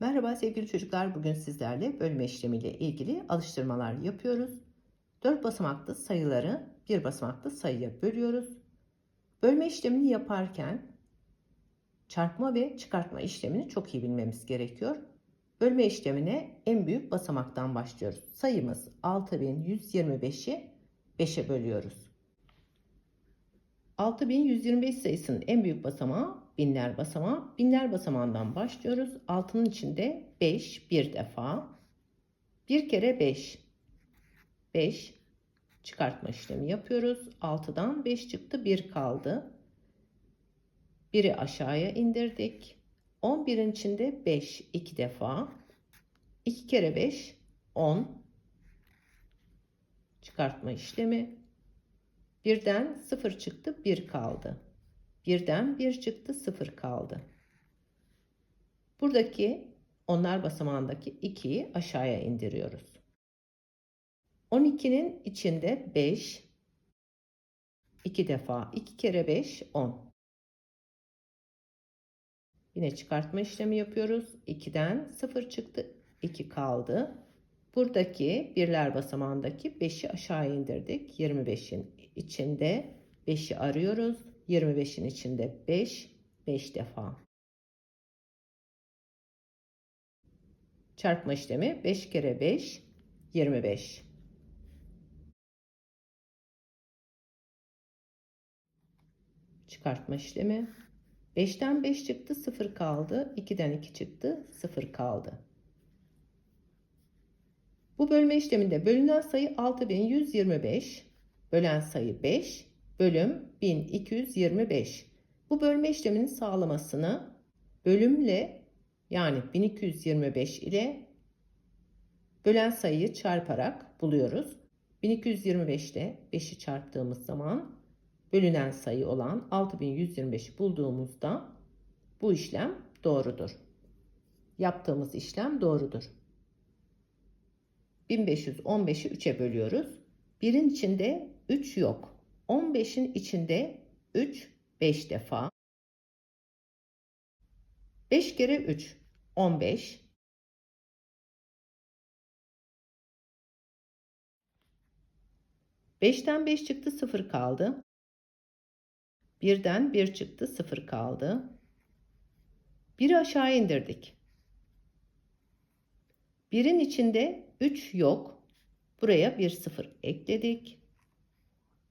Merhaba sevgili çocuklar. Bugün sizlerle bölme işlemiyle ilgili alıştırmalar yapıyoruz. 4 basamaklı sayıları bir basamaklı sayıya bölüyoruz. Bölme işlemini yaparken çarpma ve çıkartma işlemini çok iyi bilmemiz gerekiyor. Bölme işlemine en büyük basamaktan başlıyoruz. Sayımız 6125'i 5'e bölüyoruz. 6125 sayısının en büyük basamağı binler basamağı. Binler basamağından başlıyoruz. Altının içinde 5 bir defa. Bir kere 5. 5 çıkartma işlemi yapıyoruz. 6'dan 5 çıktı 1 kaldı. 1'i aşağıya indirdik. 11'in içinde 5 2 defa. 2 kere 5 10 çıkartma işlemi. Birden 0 çıktı 1 kaldı. Birden 1 çıktı 0 kaldı. Buradaki onlar basamağındaki 2'yi aşağıya indiriyoruz. 12'nin içinde 5 2 defa 2 kere 5 10. Yine çıkartma işlemi yapıyoruz. 2'den 0 çıktı 2 kaldı. Buradaki birler basamağındaki 5'i aşağı indirdik. 25'in içinde 5'i arıyoruz. 25'in içinde 5, 5 defa. Çarpma işlemi 5 kere 5, 25. Çıkartma işlemi. 5'ten 5 çıktı 0 kaldı. 2'den 2 çıktı 0 kaldı. Bu bölme işleminde bölünen sayı 6125. Bölen sayı 5 bölüm 1225. Bu bölme işleminin sağlamasını bölümle yani 1225 ile bölen sayıyı çarparak buluyoruz. 1225 ile 5'i çarptığımız zaman bölünen sayı olan 6125'i bulduğumuzda bu işlem doğrudur. Yaptığımız işlem doğrudur. 1515'i 3'e bölüyoruz. Birin içinde 3 yok. 15'in içinde 3 5 defa. 5 kere 3 15. Beşten 5 çıktı 0 kaldı. Birden 1 çıktı 0 kaldı. Biri aşağı indirdik. Birin içinde 3 yok. Buraya bir 0 ekledik.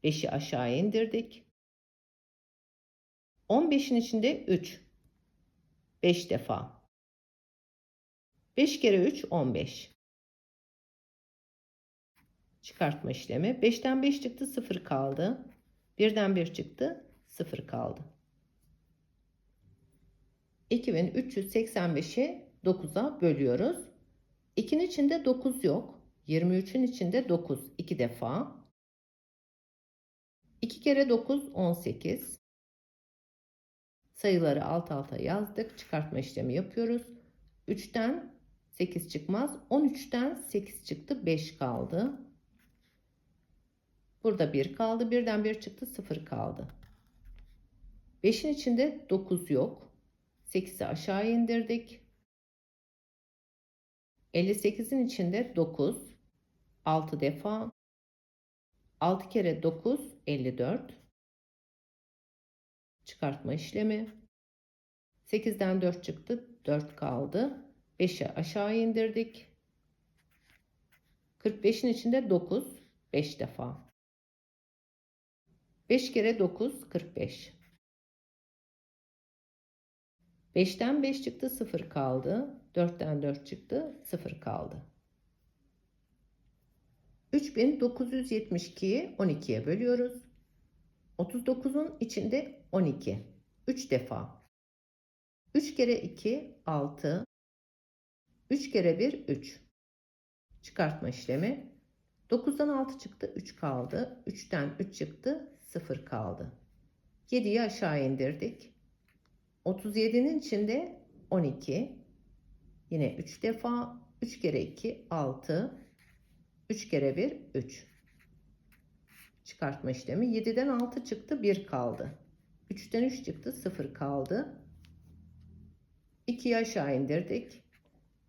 5'i aşağı indirdik. 15'in içinde 3. 5 defa. 5 kere 3 15. Çıkartma işlemi. 5'ten 5 çıktı 0 kaldı. 1'den 1 çıktı 0 kaldı. 2385'i 9'a bölüyoruz. 2'nin içinde 9 yok. 23'ün içinde 9 2 defa. 2 kere 9 18. Sayıları alt alta yazdık. Çıkartma işlemi yapıyoruz. 3'ten 8 çıkmaz. 13'ten 8 çıktı. 5 kaldı. Burada 1 kaldı. Birden 1 çıktı. 0 kaldı. 5'in içinde 9 yok. 8'i aşağı indirdik. 58'in içinde 9. 6 defa 6 kere 9 54. Çıkartma işlemi. 8'den 4 çıktı. 4 kaldı. 5'i aşağı indirdik. 45'in içinde 9. 5 defa. 5 kere 9 45. 5'ten 5 çıktı 0 kaldı. 4'ten 4 çıktı 0 kaldı. 3972'yi 12'ye bölüyoruz. 39'un içinde 12. 3 defa. 3 kere 2 6. 3 kere 1 3. Çıkartma işlemi. 9'dan 6 çıktı 3 kaldı. 3'ten 3 çıktı 0 kaldı. 7'yi aşağı indirdik. 37'nin içinde 12. Yine 3 defa. 3 kere 2 6. 3 kere 1 3. Çıkartma işlemi 7'den 6 çıktı 1 kaldı. 3'ten 3 çıktı 0 kaldı. 2'yi aşağı indirdik.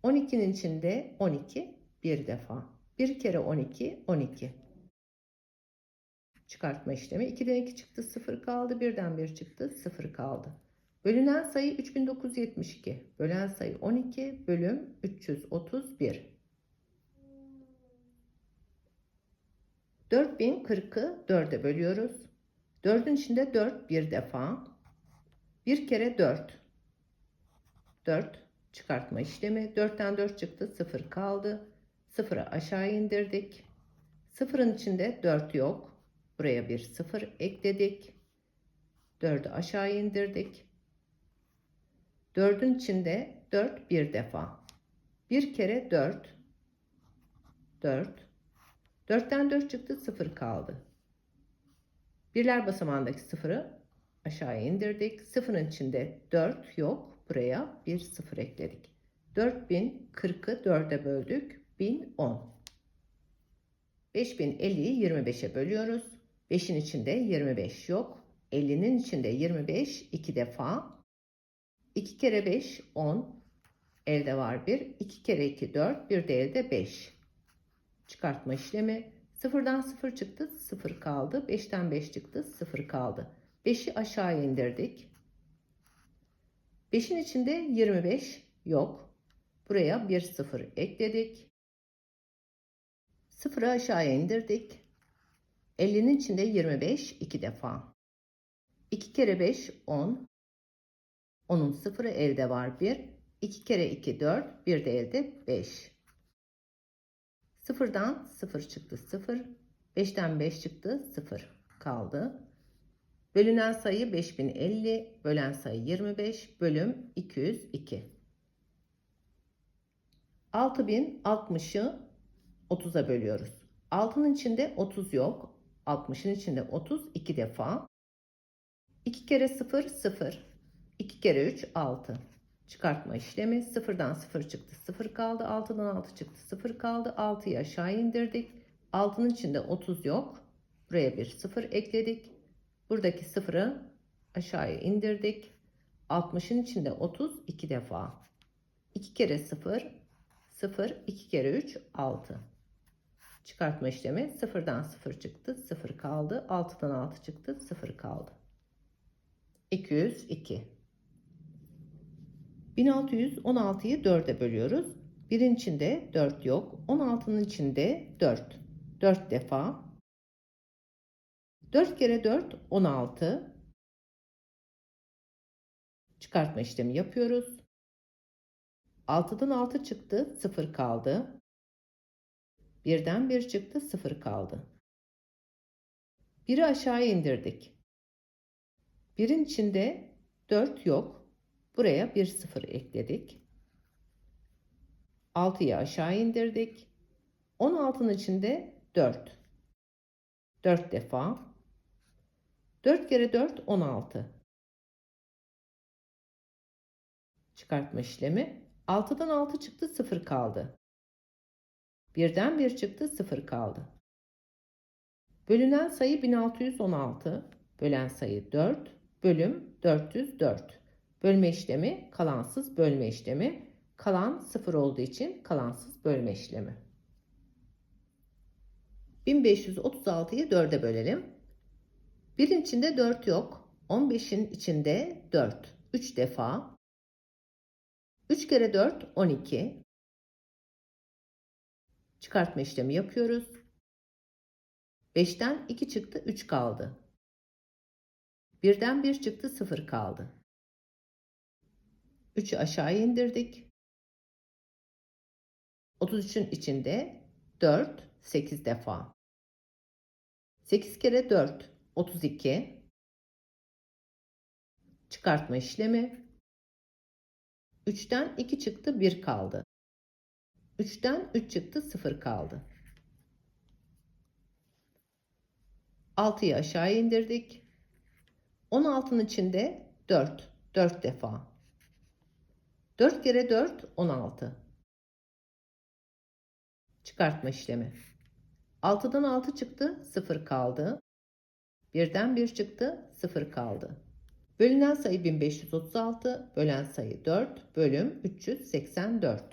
12'nin içinde 12 bir defa. 1 kere 12 12. Çıkartma işlemi. 2'den 2 çıktı 0 kaldı. 1'den 1 çıktı 0 kaldı. Bölünen sayı 3972. Bölen sayı 12 bölüm 331. 4040'ı 4'e bölüyoruz. 4'ün içinde 4 bir defa. 1 kere 4. 4 çıkartma işlemi. 4'ten 4 çıktı 0 kaldı. 0'ı aşağı indirdik. 0'ın içinde 4 yok. Buraya bir 0 ekledik. 4'ü aşağı indirdik. 4'ün içinde 4 bir defa. 1 kere 4. 4. 4'ten 4 çıktı 0 kaldı. Birler basamağındaki 0'ı aşağıya indirdik. 0'ın içinde 4 yok. Buraya bir 0 ekledik. 4040'ı 4'e böldük. 1010. 5050'yi 25'e bölüyoruz. 5'in içinde 25 yok. 50'nin içinde 25 2 defa. 2 kere 5 10. Elde var 1. 2 kere 2 4. Bir de elde 5. Çıkartma işlemi. 0'dan 0 çıktı 0 kaldı. 5'ten 5 çıktı 0 kaldı. 5'i aşağı indirdik. 5'in içinde 25 yok. Buraya bir 0 ekledik. 0'ı aşağıya indirdik. 50'nin içinde 25 2 defa. 2 kere 5 10. Onun sıfırı elde var 1. 2 kere 2 4. Bir de elde 5. Sıfırdan 0 çıktı 0. 5'ten 5 çıktı 0 kaldı. Bölünen sayı 5050, bölen sayı 25, bölüm 202. 6060'ı 30'a bölüyoruz. 6'nın içinde 30 yok. 60'ın içinde 30 2 defa. 2 kere 0 0. 2 kere 3 6. Çıkartma işlemi 0'dan 0 çıktı 0 kaldı. 6'dan 6 çıktı 0 kaldı. 6'yı aşağı indirdik. 6'nın içinde 30 yok. Buraya bir 0 ekledik. Buradaki 0'ı aşağıya indirdik. 60'ın içinde 30 2 defa. 2 kere 0 0 2 kere 3 6. Çıkartma işlemi 0'dan 0 çıktı 0 kaldı. 6'dan 6 çıktı 0 kaldı. 202 1616'yı 4'e bölüyoruz. Birin içinde 4 yok. 16'nın içinde 4. 4 defa. 4 kere 4 16. Çıkartma işlemi yapıyoruz. 6'dan 6 çıktı 0 kaldı. 1'den 1 çıktı 0 kaldı. 1'i aşağı indirdik. 1'in içinde 4 yok. Buraya bir sıfır ekledik. 6'yı aşağı indirdik. 16'nın içinde 4. 4 defa. 4 kere 4 16. Çıkartma işlemi. 6'dan 6 çıktı 0 kaldı. 1'den 1 çıktı 0 kaldı. Bölünen sayı 1616. Bölen sayı 4. Bölüm 404. Bölme işlemi kalansız bölme işlemi. Kalan sıfır olduğu için kalansız bölme işlemi. 1536'yı 4'e bölelim. 1'in içinde 4 yok. 15'in içinde 4. 3 defa. 3 kere 4 12. Çıkartma işlemi yapıyoruz. 5'ten 2 çıktı 3 kaldı. 1'den 1 çıktı 0 kaldı. 3'ü aşağı indirdik. 33'ün içinde 4, 8 defa. 8 kere 4, 32. Çıkartma işlemi. 3'ten 2 çıktı 1 kaldı. 3'ten 3 çıktı 0 kaldı. 6'yı aşağı indirdik. 16'nın içinde 4, 4 defa. 4 kere 4 16. Çıkartma işlemi. 6'dan 6 çıktı 0 kaldı. 1'den 1 çıktı 0 kaldı. Bölünen sayı 1536, bölen sayı 4, bölüm 384.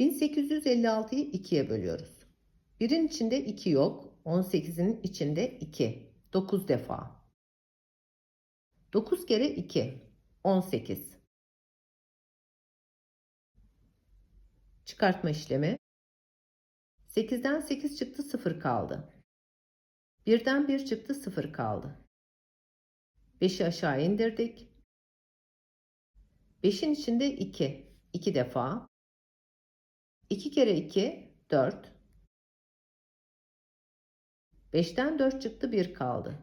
1856'yı 2'ye bölüyoruz. 1'in içinde 2 yok. 18'in içinde 2. 9 defa. 9 kere 2. 18. Çıkartma işlemi. 8'den 8 çıktı 0 kaldı. 1'den 1 çıktı 0 kaldı. 5'i aşağı indirdik. 5'in içinde 2. 2 defa. 2 kere 2 4. 5'ten 4 çıktı 1 kaldı.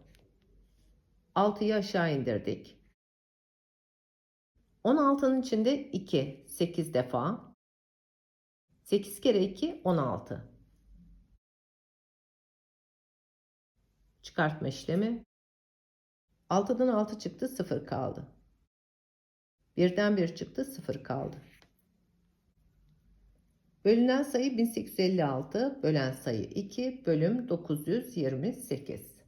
6'yı aşağı indirdik. 16'nın içinde 2 8 defa. 8 kere 2 16. Çıkartma işlemi. 6'dan 6 çıktı 0 kaldı. 1'den 1 çıktı 0 kaldı. Bölünen sayı 1856, bölen sayı 2, bölüm 928.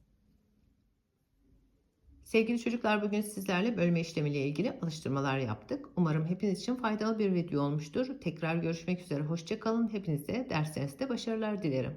Sevgili çocuklar bugün sizlerle bölme işlemiyle ilgili alıştırmalar yaptık. Umarım hepiniz için faydalı bir video olmuştur. Tekrar görüşmek üzere. Hoşçakalın. Hepinize derslerinizde başarılar dilerim.